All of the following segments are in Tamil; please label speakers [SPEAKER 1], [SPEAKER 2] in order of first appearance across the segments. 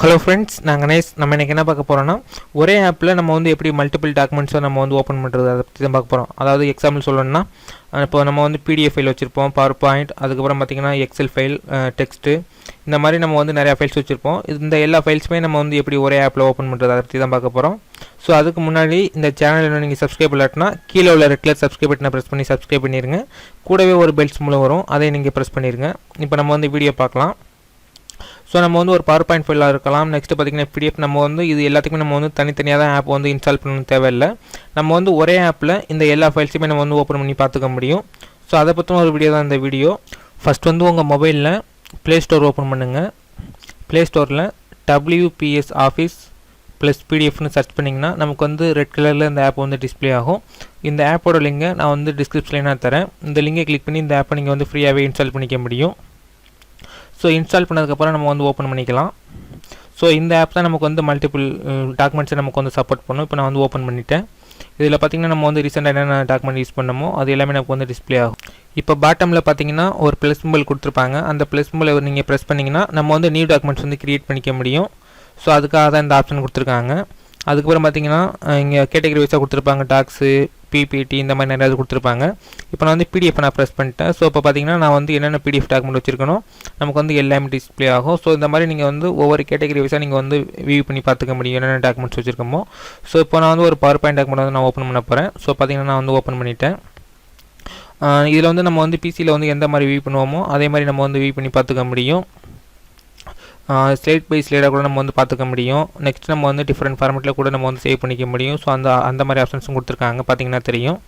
[SPEAKER 1] ஹலோ ஃப்ரெண்ட்ஸ் நாங்கள் கணேஷ். நம்ம இன்றைக்கி என்ன பார்க்க போகிறோன்னா ஒரே ஆப்பில் நம்ம வந்து எப்படி மல்டிபிள் டாக்குமெண்ட்ஸை நம்ம வந்து ஓப்பன் பண்ணுறது அதை பற்றி தான் பார்க்க போகிறோம் அதாவது எக்ஸாம்பிள் சொல்லணும்னா இப்போ நம்ம வந்து பிடிஎஃப் ஃபைல் வச்சுருப்போம் பவர் பாயிண்ட் அதுக்கப்புறம் பார்த்திங்கன்னா எக்ஸல் ஃபைல் டெக்ஸ்ட்டு இந்த மாதிரி நம்ம வந்து நிறையா ஃபைல்ஸ் வச்சுருப்போம். இந்த எல்லா ஃபைல்ஸுமே நம்ம வந்து எப்படி ஒரே ஆப்பில் ஓப்பன் பண்ணுறது அதை பற்றி தான் பார்க்க போகிறோம் ஸோ அதுக்கு முன்னாடி இந்த சேனலில் நீங்கள் சப்ஸ்கிரைப் இல்லாட்டினா கீழே உள்ள ரெட் கலர் சப்ஸ்கிரைப் பட்டனை ப்ரெஸ் பண்ணி சப்ஸ்கிரைப் பண்ணிடுங்க கூடவே ஒரு பெல்ஸ் மூலம் வரும் அதை நீங்கள் ப்ரெஸ் பண்ணிடுங்க இப்போ நம்ம வந்து வீடியோ பார்க்கலாம். ஸோ நம்ம வந்து ஒரு பவர் பாயிண்ட் ஃபைலாக இருக்கலாம். நெக்ஸ்ட் பார்த்திங்கன்னா பிடிஎஃப் நம்ம வந்து இது எல்லாத்துக்குமே நம்ம வந்து தனித்தனியாக தான் ஆப் வந்து இன்ஸ்டால் பண்ணணும் தேவையில்லை. நம்ம வந்து ஒரே ஆப்பில் இந்த எல்லா ஃபைல்ஸுமே நம்ம வந்து ஓப்பன் பண்ணி பார்த்துக்க முடியும். ஸோ அதை பற்றின ஒரு வீடியோ தான் இந்த வீடியோ ஃபஸ்ட் வந்து உங்கள் மொபைலில் ப்ளே ஸ்டோர் ஓப்பன் பண்ணுங்கள் ப்ளே ஸ்டோரில் டபிள்யூபிஎஸ் ஆஃபீஸ் ப்ளஸ் பிடிஎஃப்னு சர்ச் பண்ணிங்கன்னா நமக்கு வந்து ரெட் கலரில் இந்த ஆப் வந்து டிஸ்ப்ளே ஆகும். இந்த ஆப்போட லிங்கை நான் வந்து டிஸ்கிரிப்ஷனில் நான் தரேன். இந்த லிங்கை கிளிக் பண்ணி இந்த ஆப்பை நீங்கள் வந்து ஃப்ரீயாகவே இன்ஸ்டால் பண்ணிக்க முடியும். ஸோ இன்ஸ்டால் பண்ணதுக்கப்புறம் நம்ம வந்து ஓப்பன் பண்ணிக்கலாம். ஸோ இந்த ஆப் தான் நமக்கு வந்து மல்டிபிள் டாக்குமெண்ட்ஸை uh, நமக்கு வந்து சப்போர்ட் பண்ணும். இப்போ நான் வந்து ஓப்பன் பண்ணிட்டேன். இதில் பார்த்திங்கன்னா நம்ம வந்து ரீசெண்டாக என்னென்ன டாக்குமெண்ட் யூஸ் பண்ணமோ அது எல்லாமே நமக்கு வந்து டிஸ்ப்ளே ஆகும். இப்போ பாட்டமில் பார்த்தீங்கன்னா ஒரு ப்ளஸ் சிம்பிள் கொடுத்துருப்பாங்க. அந்த ப்ளஸ் சிம்பிளை நீங்கள் ப்ரெஸ் பண்ணிங்கன்னா நம்ம வந்து நியூ டாக்குமெண்ட்ஸ் வந்து க்ரியேட் பண்ணிக்க முடியும். ஸோ அதுக்காக தான் இந்த ஆப்ஷன் கொடுத்துருக்காங்க. அதுக்கப்புறம் பார்த்தீங்கன்னா இங்கே கேட்டகரி வைஸாக கொடுத்துருப்பாங்க டாக்ஸு பிபிடி இந்த மாதிரி நிறையா கொடுத்துருப்பாங்க. இப்போ நான் வந்து பிடிஎஃப் நான் ப்ரெஸ் பண்ணிட்டேன். ஸோ இப்போ பார்த்தீங்கன்னா நான் வந்து என்னென்ன பிடிஎஃப் டாக்குமெண்ட் வச்சிருக்கணும் நமக்கு வந்து எல்லாமே டிஸ்ப்ளே ஆகும். ஸோ இந்த மாதிரி நீங்கள் வந்து ஒவ்வொரு கேட்டகரி வைஸாக நீங்கள் வந்து வியூ பண்ணி பார்த்துக்க முடியும். என்னென்ன டாக்குமெண்ட்ஸ் வச்சிருக்கோமோ. ஸோ இப்போ நான் வந்து ஒரு பவர் பாயிண்ட் டாக்குமெண்ட் வந்து நான் ஓப்பன் பண்ண போகிறேன் ஸோ பார்த்தீங்கன்னா நான் வந்து ஓப்பன் பண்ணிட்டேன். இதில் வந்து நம்ம வந்து பிசியில் வந்து எந்த மாதிரி வியூ பண்ணுவோமோ அதே மாதிரி நம்ம வந்து வியூ பண்ணி பார்த்துக்க முடியும். ஸ்லேட் பை ஸ்லேடாக கூட நம்ம வந்து பார்த்துக்க முடியும். நெக்ஸ்ட் நம்ம வந்து டிஃப்ரெண்ட் ஃபார்மெட்டில் கூட நம்ம வந்து சேவ் பண்ணிக்க முடியும். ஸோ அந்த அந்த மாதிரி ஆப்ஷன்ஸும் கொடுத்துருக்காங்க. பார்த்தீங்கன்னா தெரியும்.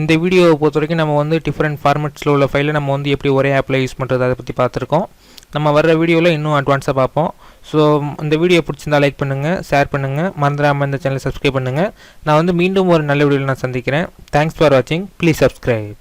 [SPEAKER 1] இந்த வீடியோவை பொறுத்த வரைக்கும் நம்ம வந்து டிஃப்ரெண்ட் ஃபார்மெட்ஸில் உள்ள ஃபைலை நம்ம வந்து எப்படி ஒரே ஆப்பில் யூஸ் பண்ணுறது அதை பற்றி பார்த்துருக்கோம். நம்ம வர்ற வீடியோவில் இன்னும் அட்வான்ஸாக பார்ப்போம். ஸோ இந்த வீடியோ பிடிச்சிருந்தா லைக் பண்ணுங்கள் ஷேர் பண்ணுங்கள் மறந்துடாமல் இந்த சேனலை சப்ஸ்கிரைப் பண்ணுங்கள் நான் வந்து மீண்டும் ஒரு நல்ல வீடியோவில் நான் சந்திக்கிறேன். தேங்க்ஸ் ஃபார் வாட்சிங் ப்ளீஸ் சப்ஸ்கிரைப்